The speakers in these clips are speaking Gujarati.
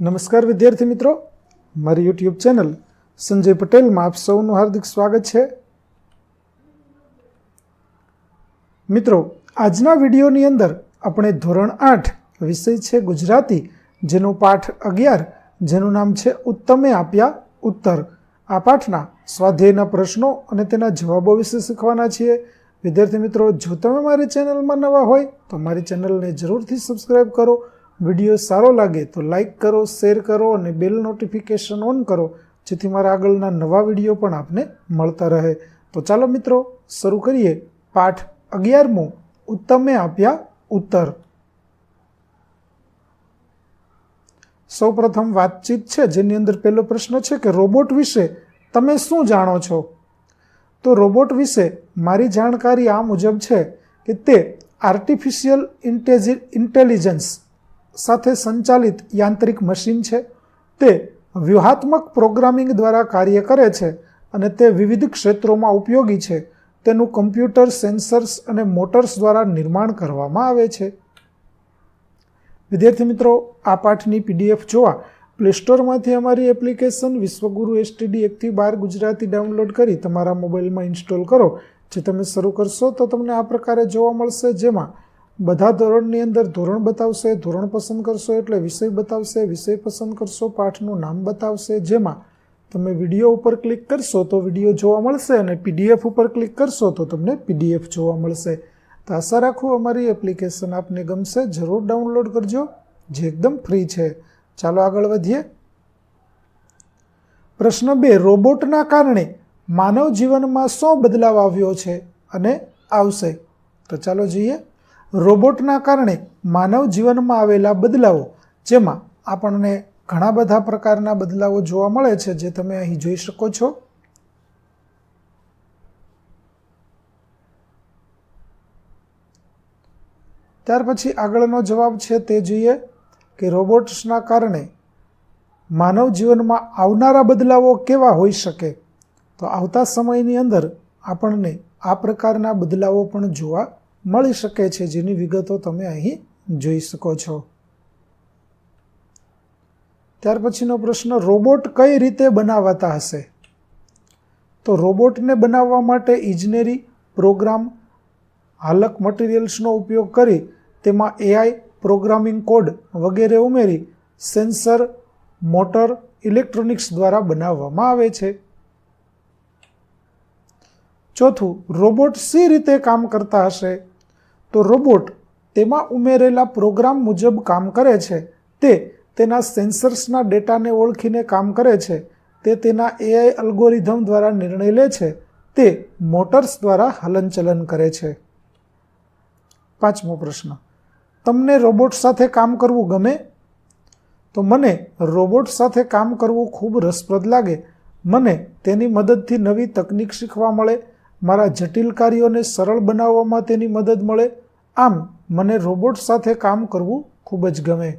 નમસ્કાર વિદ્યાર્થી મિત્રો. મારી યુટ્યુબ ચેનલ સંજય પટેલમાં આપ સૌનું હાર્દિક સ્વાગત છે. મિત્રો, આજના વિડીયોની અંદર આપણે ધોરણ આઠ વિષય છે ગુજરાતી, જેનો પાઠ અગિયાર, જેનું નામ છે ઉત્તમે આપ્યા ઉત્તર. આ પાઠના સ્વાધ્યાયના પ્રશ્નો અને તેના જવાબો વિશે શીખવાના છીએ. વિદ્યાર્થી મિત્રો, જો તમે મારી ચેનલમાં નવા હોય તો મારી ચેનલને જરૂરથી સબસ્ક્રાઈબ કરો વીડિયો સારો લાગે તો લાઇક કરો, શેર કરો અને બેલ નોટિફિકેશન ઓન કરો, જેથી મારા આગળના નવા વીડિયો પણ આપને મળતા રહે. તો ચાલો મિત્રો, શરૂ કરીએ. પાઠ અગિયારમો, ઉત્તમે આપ્યા ઉત્તર. સૌપ્રથમ વાતચીત છે, જેની અંદર પહેલો પ્રશ્ન છે કે રોબોટ વિશે તમે શું જાણો છો? તો રોબોટ વિશે મારી જાણકારી આ મુજબ છે કે તે આર્ટિફિશિયલ ઇન્ટેલિજન્સ સાથે સંચાલિત યાંત્રિક મશીન છે. તે વ્યૂહાત્મક પ્રોગ્રામિંગ દ્વારા કાર્ય કરે છે અને તે વિવિધ ક્ષેત્રોમાં ઉપયોગી છે. તેનું કમ્પ્યુટર સેન્સર્સ અને મોટર્સ દ્વારા નિર્માણ કરવામાં આવે છે. વિદ્યાર્થી મિત્રો, આ પાઠની પીડીએફ જોવા પ્લે સ્ટોરમાંથી અમારી એપ્લિકેશન વિશ્વગુરુ એસટીડી એકથી બાર ગુજરાતી ડાઉનલોડ કરી તમારા મોબાઈલમાં ઇન્સ્ટોલ કરો. જે તમે શરૂ કરશો તો તમને આ પ્રકારે જોવા મળશે. જેમાં બધા ધોરણની અંદર ધોરણ બતાવશે, ધોરણ પસંદ કરશો એટલે વિષય બતાવશે, વિષય પસંદ કરશો, પાઠનું નામ બતાવશે. જેમાં તમે વીડિયો ઉપર ક્લિક કરશો તો વીડિયો જોવા મળશે અને પીડીએફ ઉપર ક્લિક કરશો તો તમને પીડીએફ જોવા મળશે. તો આશા રાખું અમારી એપ્લિકેશન આપને ગમશે. જરૂર ડાઉનલોડ કરજો, જે એકદમ ફ્રી છે. ચાલો આગળ વધીએ. પ્રશ્ન બે, રોબોટના કારણે માનવ જીવનમાં શું બદલાવ આવ્યો છે અને આવશે? તો ચાલો જોઈએ. રોબોટના કારણે માનવ જીવનમાં આવેલા બદલાવો, જેમાં આપણને ઘણા બધા પ્રકારના બદલાવો જોવા મળે છે, જે તમે અહીં જોઈ શકો છો. ત્યાર પછી આગળનો જવાબ છે તે જોઈએ કે રોબોટ્સના કારણે માનવ જીવનમાં આવનારા બદલાવો કેવા હોઈ શકે. તો આવતા સમયની અંદર આપણને આ પ્રકારના બદલાવો પણ જોવા મળી શકે છે જેની વિગતો તમે અહીં જોઈ શકો છો. ત્યાર પછીનો પ્રશ્ન, રોબોટ કઈ રીતે બનાવાતા હશે? તો રોબોટને બનાવવા માટે ઇજનેરી પ્રોગ્રામ, હાલક મટીરિયલ્સનો ઉપયોગ કરી તેમાં એઆઈ, પ્રોગ્રામિંગ કોડ વગેરે ઉમેરી સેન્સર, મોટર, ઇલેક્ટ્રોનિક્સ દ્વારા બનાવવામાં આવે છે. ચોથું, રોબોટ સી રીતે કામ કરતા હશે? તો રોબોટ તેમાં ઉમેરેલા પ્રોગ્રામ મુજબ કામ કરે છે. તે તેના સેન્સર્સના ડેટાને ઓળખીને કામ કરે છે. તે તેના એઆઈ અલ્ગોરિધમ દ્વારા નિર્ણય લે છે. તે મોટર્સ દ્વારા હલનચલન કરે છે. પાંચમો પ્રશ્ન. તમને રોબોટ સાથે કામ કરવું ગમે? તો મને રોબોટ સાથે કામ કરવું ખૂબ રસપ્રદ લાગે. મને તેની મદદથી નવી તકનીક શીખવા મળે. મારા જટિલ કાર્યોને સરળ બનાવવામાં તેની મદદ મળે, આમ મને રોબોટ સાથે કામ કરવું ખૂબ જ ગમે.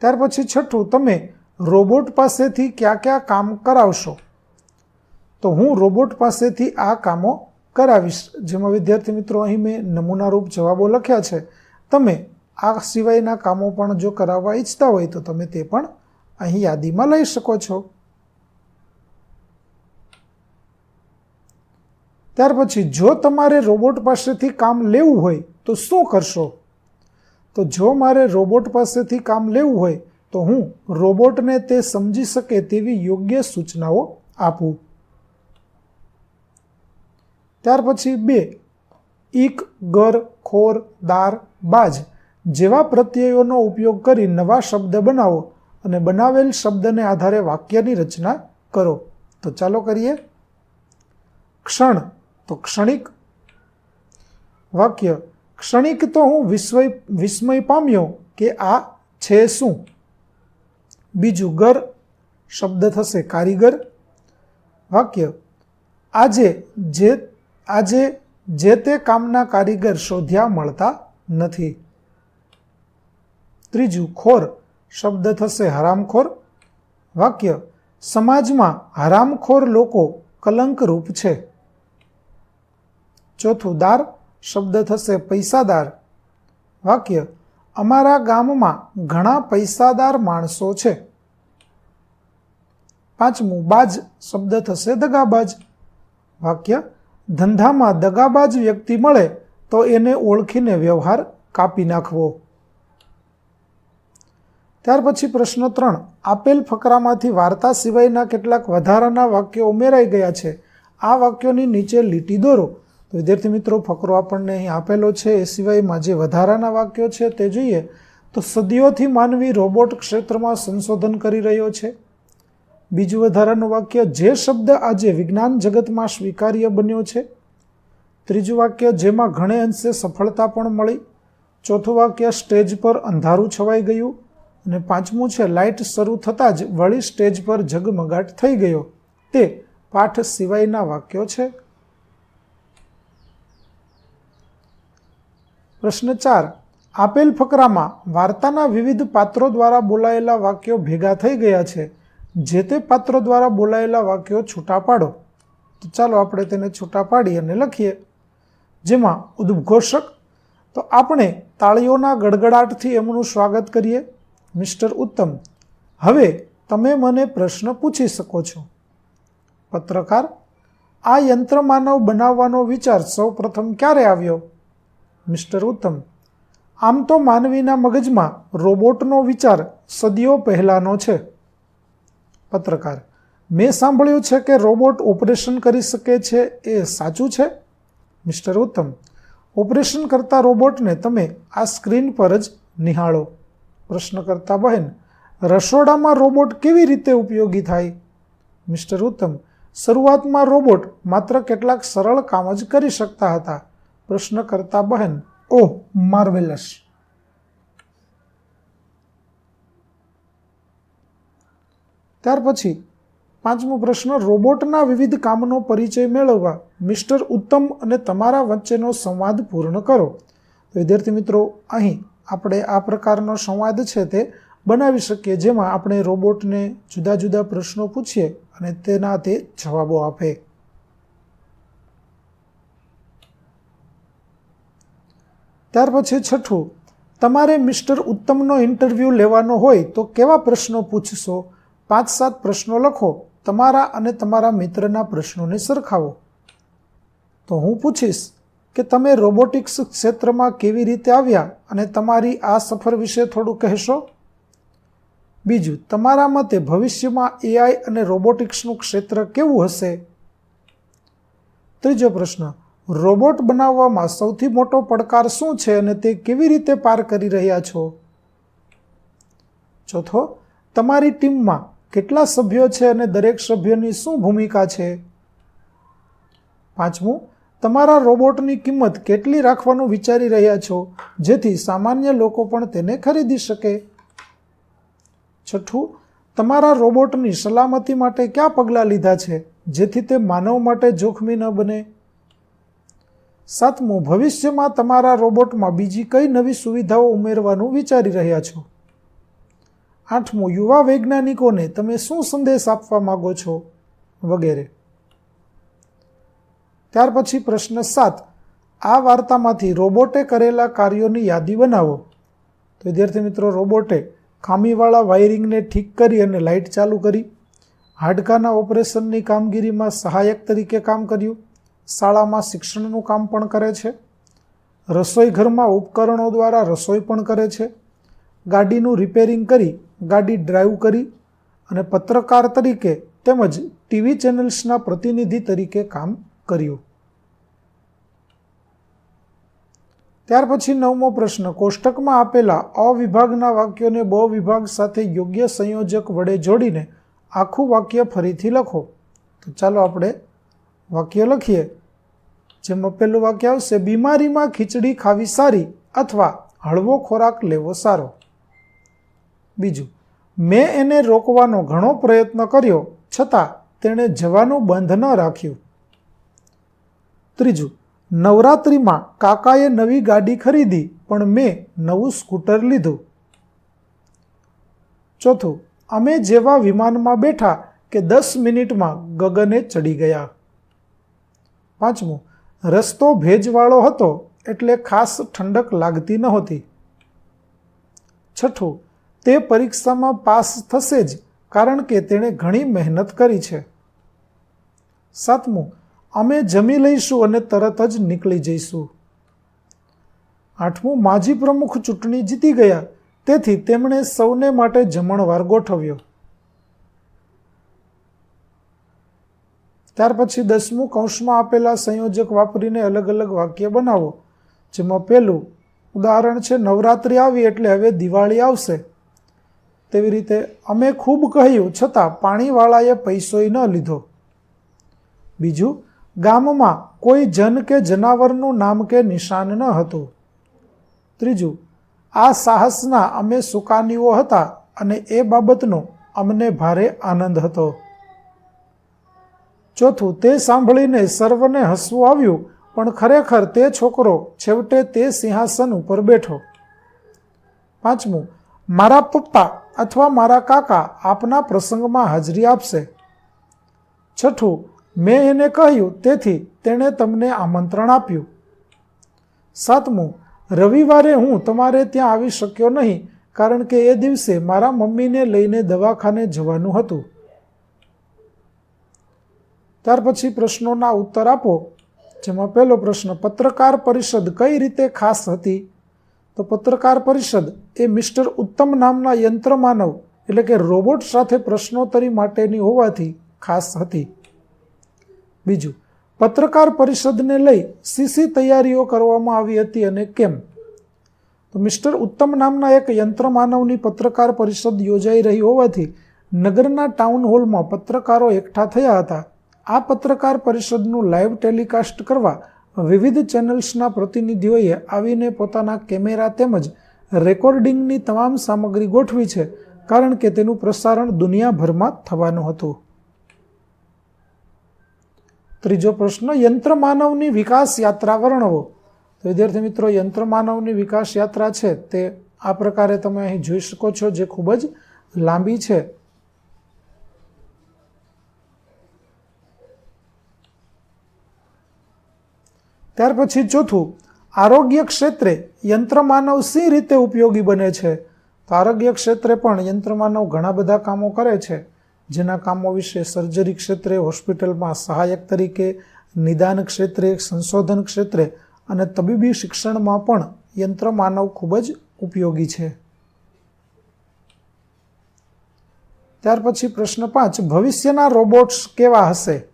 ત્યાર પછી છઠ્ઠું, તમે રોબોટ પાસેથી ક્યાં ક્યાં કામ કરાવશો? તો હું રોબોટ પાસેથી આ કામો કરાવીશ. જેમાં વિદ્યાર્થી મિત્રો, અહીં મેં નમૂનારૂપ જવાબો લખ્યા છે. તમે આ સિવાયના કામો પણ જો કરાવવા ઈચ્છતા હોય તો તમે તે પણ અહીં યાદીમાં લઈ શકો છો. ત્યાર પછી જો તમારે રોબોટ પાસેથી કામ લેવું હોય, તો શું કરશો? તો જો મારે રોબોટ પાસેથી કામ લેવું હોય, તો હું રોબોટને તે સમજી શકે તેવી યોગ્ય સૂચનાઓ આપું. ત્યાર પછી બે, ઈક, ગર, ખોર, દાર, બાજ જેવા પ્રત્યયોનો ઉપયોગ કરી નવા શબ્દ બનાવો અને બનાવેલ શબ્દને આધારે વાક્યની રચના કરો. તો ચાલો કરીએ. ક્ષણ તો ક્ષણિક વાક્ય ક્ષણિક તો હું વિસ્મય વિસ્મય પામ્યો કે આ છે શું બીજું ગર શબ્દ થશે કારીગર વાક્ય આજે જે આજે જે તે કામના કારીગર શોધ્યા મળતા નથી ત્રીજું ખોર શબ્દ થશે હરામખોર વાક્ય સમાજમાં હરામખોર લોકો કલંકરૂપ છે ચોથું દાર શબ્દ થશે પૈસાદાર. વાક્ય, અમારા ગામમાં ઘણા પૈસાદાર માણસો છે. પાંચમું, બાજ શબ્દ થશે દગાબાજ. વાક્ય, ધંધામાં દગાબાજ વ્યક્તિ મળે તો એને ઓળખીને વ્યવહાર કાપી નાખવો. ત્યાર પછી પ્રશ્ન ત્રણ, આપેલ ફકરામાંથી વાર્તા સિવાયના કેટલાક વધારાના વાક્યો ઉમેરાઈ ગયા છે. આ વાક્યોની નીચે લીટી દોરો. તો વિદ્યાર્થી મિત્રો, ફકરો આપણને અહીં આપેલો છે. એ સિવાયમાં જે વધારાના વાક્યો છે તે જોઈએ તો સદીઓથી માનવી રોબોટ ક્ષેત્રમાં સંશોધન કરી રહ્યો છે. બીજું વધારાનું વાક્ય, જે શબ્દ આજે વિજ્ઞાન જગતમાં સ્વીકાર્ય બન્યો છે. ત્રીજું વાક્ય, જેમાં ઘણે અંશે સફળતા પણ મળી. ચોથું વાક્ય, સ્ટેજ પર અંધારું છવાઈ ગયું. અને પાંચમું છે, લાઇટ શરૂ થતાં જ વળી સ્ટેજ પર ઝગમગાટ થઈ ગયો. તે પાઠ સિવાયના વાક્યો છે. પ્રશ્ન ચાર. આપેલ ફકરામાં વાર્તાના વિવિધ પાત્રો દ્વારા બોલાયેલા વાક્યો ભેગા થઈ ગયા છે. જે તે પાત્રો દ્વારા બોલાયેલા વાક્યો છૂટા પાડો. તો ચાલો આપણે તેને છૂટા પાડી અને લખીએ. જેમાં ઉદ્ઘોષક તો આપણે તાળીઓના ગડગડાટથી એમનું સ્વાગત કરીએ. મિસ્ટર ઉત્તમ, હવે તમે મને પ્રશ્ન પૂછી શકો છો. પત્રકાર, આ યંત્રમાનવ બનાવવાનો વિચાર સૌ પ્રથમ ક્યારે આવ્યો? મિસ્ટર ઉત્તમ, આમ તો માનવીના મગજમાં રોબોટનો વિચાર સદીઓ પહેલાંનો છે. પત્રકાર, મેં સાંભળ્યું છે કે રોબોટ ઓપરેશન કરી શકે છે એ સાચું છે? મિસ્ટર ઉત્તમ, ઓપરેશન કરતા રોબોટને તમે આ સ્ક્રીન પર જ નિહાળો. પ્રશ્ન કરતા બહેન, રસોડામાં રોબોટ કેવી રીતે ઉપયોગી થાય? મિસ્ટર ઉત્તમ, શરૂઆતમાં રોબોટ માત્ર કેટલાક સરળ કામ જ કરી શકતા હતા. પ્રશ્નકર્તા બહેન ઓહ માર્વેલસ. ત્યાર પછી પાંચમો પ્રશ્ન, રોબોટના વિવિધ કામનો પરિચય મેળવવા મિસ્ટર ઉત્તમ અને તમારા વચ્ચેનો સંવાદ પૂર્ણ કરો. વિદ્યાર્થી મિત્રો, અહીં આપણે આ પ્રકારનો સંવાદ છે તે બનાવી શકીએ, જેમાં આપણે રોબોટને જુદા જુદા પ્રશ્નો પૂછીએ અને તેના તે જવાબો આપે. ત્યાર પછી છઠ્ઠું, તમારે મિસ્ટર ઉત્તમનો ઇન્ટરવ્યૂ લેવાનો હોય તો કેવા પ્રશ્નો પૂછશો? પાંચ સાત પ્રશ્નો લખો, તમારા અને તમારા મિત્રના પ્રશ્નોને સરખાવો. તો હું પૂછીશ કે તમે રોબોટિક્સ ક્ષેત્રમાં કેવી રીતે આવ્યા અને તમારી આ સફર વિશે થોડું કહેશો? બીજું, તમારા મતે ભવિષ્યમાં એઆઈ અને રોબોટિક્સનું ક્ષેત્ર કેવું હશે? ત્રીજો પ્રશ્ન રોબોટ બનાવવામાં સૌથી મોટો પડકાર શું છે અને તે કેવી રીતે પાર કરી રહ્યા છો? ચોથો, તમારી ટીમમાં કેટલા સભ્યો છે અને દરેક સભ્યની શું ભૂમિકા છે? પાંચમું, તમારા રોબોટની કિંમત કેટલી રાખવાનું વિચારી રહ્યા છો, જેથી સામાન્ય લોકો પણ તેને ખરીદી શકે? છઠ્ઠું, તમારા રોબોટની સલામતી માટે કયા પગલાં લીધા છે, જેથી તે માનવ માટે જોખમી ન બને? સાતમું, ભવિષ્યમાં તમારા રોબોટમાં બીજી કઈ નવી સુવિધાઓ ઉમેરવાનું વિચારી રહ્યા છો? આઠમું, યુવા વૈજ્ઞાનિકોને તમે શું સંદેશ આપવા માગો છો? વગેરે. ત્યાર પછી પ્રશ્ન સાત, આ વાર્તામાંથી રોબોટે કરેલા કાર્યોની યાદી બનાવો. તો વિદ્યાર્થી મિત્રો, રોબોટે ખામીવાળા વાયરિંગને ઠીક કરી અને લાઇટ ચાલુ કરી, હાડકાના ઓપરેશનની કામગીરીમાં સહાયક તરીકે કામ કર્યું શાળામાં શિક્ષણનું કામ પણ કરે છે. રસોઈ ઘરમાં ઉપકરણો દ્વારા રસોઈ પણ કરે છે. ગાડીનું રિપેરિંગ કરી, ગાડી ડ્રાઈવ કરી અને પત્રકાર તરીકે તેમજ ટીવી ચેનલ્સના પ્રતિનિધિ તરીકે કામ કર્યું. ત્યાર પછી નવમો પ્રશ્ન, કોષ્ટકમાં આપેલા અવિભાગના વિભાગના વાક્યોને બ વિભાગ સાથે યોગ્ય સંયોજક વડે જોડીને આખું વાક્ય ફરીથી લખો. તો ચાલો આપણે વાક્ય લખીએ. જેમાં પહેલું વાક્ય આવશે, બીમારીમાં ખીચડી ખાવી સારી અથવા હળવો ખોરાક લેવો સારો. બીજું, મેં એને રોકવાનો ઘણો પ્રયત્ન કર્યો, છતાં તેણે જવાનું બંધ ન રાખ્યું. ત્રીજું, નવરાત્રિમાં કાકાએ નવી ગાડી ખરીદી, પણ મેં નવું સ્કૂટર લીધું. ચોથું, અમે જેવા વિમાનમાં બેઠા કે દસ મિનિટમાં ગગને ચડી ગયા. પાંચમું, રસ્તો ભેજવાળો હતો એટલે ખાસ ઠંડક લાગતી નહોતી. છઠ્ઠું, તે પરીક્ષામાં પાસ થશે જ કારણ કે તેણે ઘણી મહેનત કરી છે. સાતમું, અમે જમી લઈશું અને તરત જ નીકળી જઈશું. આઠમું, માજી પ્રમુખ ચૂંટણી જીતી ગયા, તેથી તેમણે સૌને માટે જમણવાર ગોઠવ્યો. ત્યાર પછી દસમું કૌંસમાં આપેલા સંયોજક વાપરીને અલગ અલગ વાક્ય બનાવો, જેમાં પહેલું, ઉદાહરણ છે, નવરાત્રિ આવી એટલે હવે દિવાળી આવશે. તેવી રીતે અમે ખૂબ કહ્યું, છતાં પાણીવાળાએ પૈસોય ન લીધો. બીજું, ગામમાં કોઈ જન કે જનાવરનું નામ કે નિશાન ન હતું. ત્રીજું, આ સાહસના અમે સુકાનીઓ હતા અને એ બાબતનો અમને ભારે આનંદ હતો. ચોથું, તે સાંભળીને સર્વને હસવું આવ્યું, પણ ખરેખર તે છોકરો છેવટે તે સિંહાસન ઉપર બેઠો. પાંચમું, મારા પપ્પા અથવા મારા કાકા આપના પ્રસંગમાં હાજરી આપશે. છઠ્ઠું, મેં એને કહ્યું, તેથી તેણે તમને આમંત્રણ આપ્યું. સાતમું, રવિવારે હું તમારે ત્યાં આવી શક્યો નહીં, કારણ કે એ દિવસે મારા મમ્મીને લઈને દવાખાને જવાનું હતું. ત્યાર પછી પ્રશ્નોના ઉત્તર આપો. જેમાં પહેલો પ્રશ્ન, પત્રકાર પરિષદ કઈ રીતે ખાસ હતી? તો પત્રકાર પરિષદ એ મિસ્ટર ઉત્તમ નામના યંત્રમાનવ એટલે કે રોબોટ સાથે પ્રશ્નોત્તરી માટેની હોવાથી ખાસ હતી. બીજું, પત્રકાર પરિષદને લઈ સીસી તૈયારીઓ કરવામાં આવી હતી અને કેમ? તો મિસ્ટર ઉત્તમ નામના એક યંત્રમાનવની પત્રકાર પરિષદ યોજાઈ રહી હોવાથી નગરના ટાઉન હોલમાં પત્રકારો એકઠા થયા હતા. આ પત્રકાર પરિષદનું લાઈવ ટેલિકાસ્ટ કરવા વિવિધ ચેનલ્સના પ્રતિનિધિઓએ આવીને પોતાના કેમેરા તેમજ રેકોર્ડિંગની તમામ સામગ્રી ગોઠવી છે, કારણ કે તેનું પ્રસારણ દુનિયાભરમાં થવાનું હતું. ત્રીજો પ્રશ્ન, યંત્રમાનવની વિકાસ યાત્રા વર્ણવો. તો વિદ્યાર્થી મિત્રો, યંત્રમાનવની વિકાસ યાત્રા છે તે આ પ્રકારે તમે અહીં જોઈ શકો છો, જે ખૂબ જ લાંબી છે. ત્યાર પછી ચોથું, આરોગ્ય ક્ષેત્રે યંત્રમાનવ સી રીતે ઉપયોગી બને છે? તો આરોગ્ય ક્ષેત્રે પણ યંત્રમાનવ ઘણા બધા કામો કરે છે. જેના કામો વિશે સર્જરી ક્ષેત્રે, હોસ્પિટલમાં સહાયક તરીકે, નિદાન ક્ષેત્રે, સંશોધન ક્ષેત્રે અને તબીબી શિક્ષણમાં પણ યંત્રમાનવ ખૂબ જ ઉપયોગી છે. ત્યાર પછી પ્રશ્ન પાંચ, ભવિષ્યના રોબોટ્સ કેવા હશે?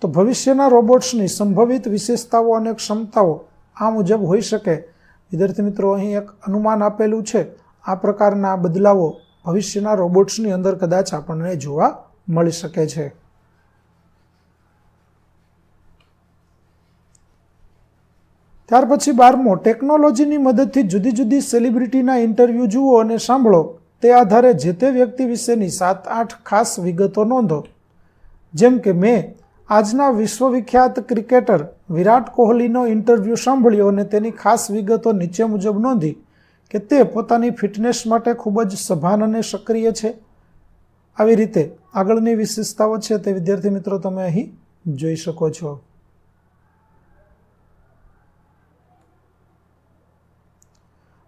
તો ભવિષ્યના રોબોટ્સની સંભવિત વિશેષતાઓ અને ક્ષમતાઓ આ મુજબ હોઈ શકે. વિદ્યાર્થી મિત્રો, અહીં એક અનુમાન આપેલું છે. આ પ્રકારના બદલાવો ભવિષ્યના રોબોટ્સની અંદર કદાચ આપણને જોવા મળી શકે છે. ત્યાર પછી બારમો, ટેકનોલોજીની મદદથી જુદી જુદી સેલિબ્રિટીના ઇન્ટરવ્યૂ જુઓ અને સાંભળો. તે આધારે જે તે વ્યક્તિ વિશેની સાત આઠ ખાસ વિગતો નોંધો. જેમ કે, મેં આજના વિશ્વવિખ્યાત ક્રિકેટર વિરાટ કોહલીનો ઇન્ટરવ્યૂ સાંભળ્યો અને તેની ખાસ વિગતો નીચે મુજબ નોંધી કે તે પોતાની ફિટનેસ માટે ખૂબ જ સભાન અને સક્રિય છે. આવી રીતે આગળની વિશેષતાઓ છે તે વિદ્યાર્થી મિત્રો તમે અહીં જોઈ શકો છો.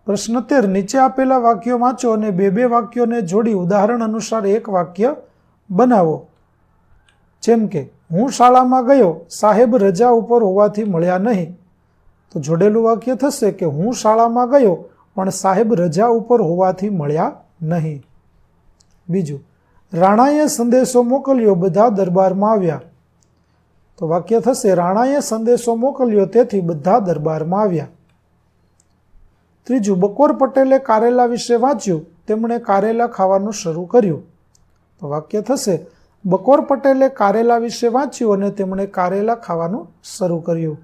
પ્રશ્ન તેર, નીચે આપેલા વાક્યો વાંચો અને બે બે વાક્યોને જોડી ઉદાહરણ અનુસાર એક વાક્ય બનાવો. જેમ કે હું શાળામાં ગયો, સાહેબ રજા ઉપર હોવાથી મળ્યા નહીં. તો જોડેલું વાક્ય થશે કે હું શાળામાં ગયો, પણ સાહેબ રજા ઉપર હોવાથી મળ્યા નહીં. બીજું, રાણાએ સંદેશો મોકલ્યો, બધા દરબારમાં આવ્યા. તો વાક્ય થશે, રાણાએ સંદેશો મોકલ્યો, તેથી બધા દરબારમાં આવ્યા. ત્રીજું, બકોર પટેલે કારેલા વિશે વાંચ્યું, તેમણે કારેલા ખાવાનું શરૂ કર્યું. તો વાક્ય થશે બકોર પટેલે કારેલા વિશે વાંચ્યું અને તેમણે કારેલા ખાવાનું શરૂ કર્યું.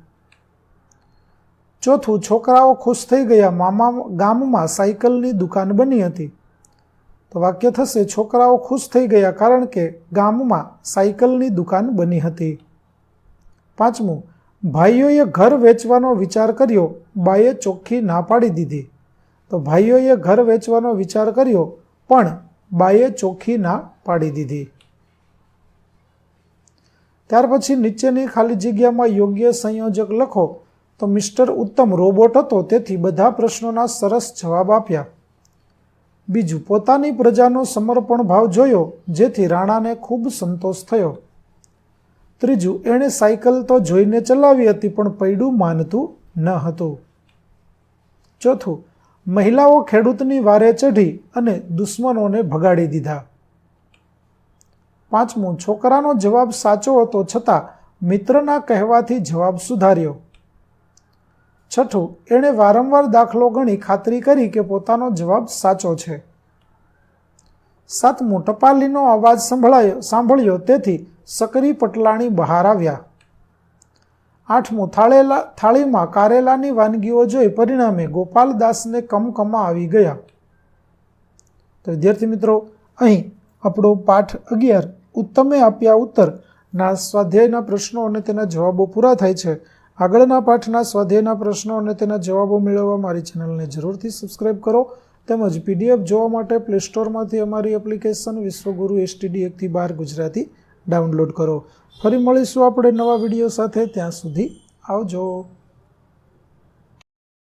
ચોથું, છોકરાઓ ખુશ થઈ ગયા. મામા ગામમાં સાયકલની દુકાન બની હતી. તો વાક્ય થશે, છોકરાઓ ખુશ થઈ ગયા કારણ કે ગામમાં સાયકલની દુકાન બની હતી. પાંચમું, ભાઈઓએ ઘર વેચવાનો વિચાર કર્યો. બાએ ચોખ્ખી ના પાડી દીધી. તો ભાઈઓએ ઘર વેચવાનો વિચાર કર્યો, પણ બાએ ચોખ્ખી ના પાડી દીધી. ત્યાર પછી નીચેની ખાલી જગ્યામાં યોગ્ય સંયોજક લખો. તો મિસ્ટર ઉત્તમ રોબોટ હતો, તેથી બધા પ્રશ્નોના સરસ જવાબ આપ્યા. બીજું, પોતાની પ્રજાનો સમર્પણ ભાવ જોયો, જેથી રાણાને ખૂબ સંતોષ થયો. ત્રીજું, એણે સાયકલ તો જોઈને ચલાવી હતી, પણ પૈડું માનતું ન હતું. ચોથું, મહિલાઓ ખેડૂતની વારે ચઢી અને દુશ્મનોને ભગાડી દીધા. પાંચમું, છોકરાનો જવાબ સાચો હતો છતાં મિત્રના કહેવાથી જવાબ સુધાર્યો. છઠ્ઠું, એણે વારંવાર દાખલો ગણી ખાતરી કરી કે પોતાનો જવાબ સાચો છે. સાતમું, ટપાલીનો અવાજ સંભળાયો, સાંભળ્યો, તેથી સકરી પટલાણી બહાર આવ્યા. આઠમું, થાળેલા, થાળીમાં કારેલાની વાનગીઓ જોઈ પરિણામે ગોપાલદાસને કમકમા આવી ગયા. તો વિદ્યાર્થી મિત્રો, અહીં આપણો પાઠ અગિયાર ઉત્તમે આપ્યા ઉત્તરના સ્વાધ્યાયના પ્રશ્નો અને તેના જવાબો પૂરા થાય છે. આગળના પાઠના સ્વાધ્યાયના પ્રશ્નો અને તેના જવાબો મેળવવા મારી ચેનલને જરૂરથી સબસ્ક્રાઇબ કરો. તેમજ પીડીએફ જોવા માટે પ્લે સ્ટોરમાંથી અમારી એપ્લિકેશન વિશ્વગુરુ એસટીડી એકથી બાર ગુજરાતી ડાઉનલોડ કરો. ફરી મળીશું આપણે નવા વીડિયો સાથે. ત્યાં સુધી આવજો.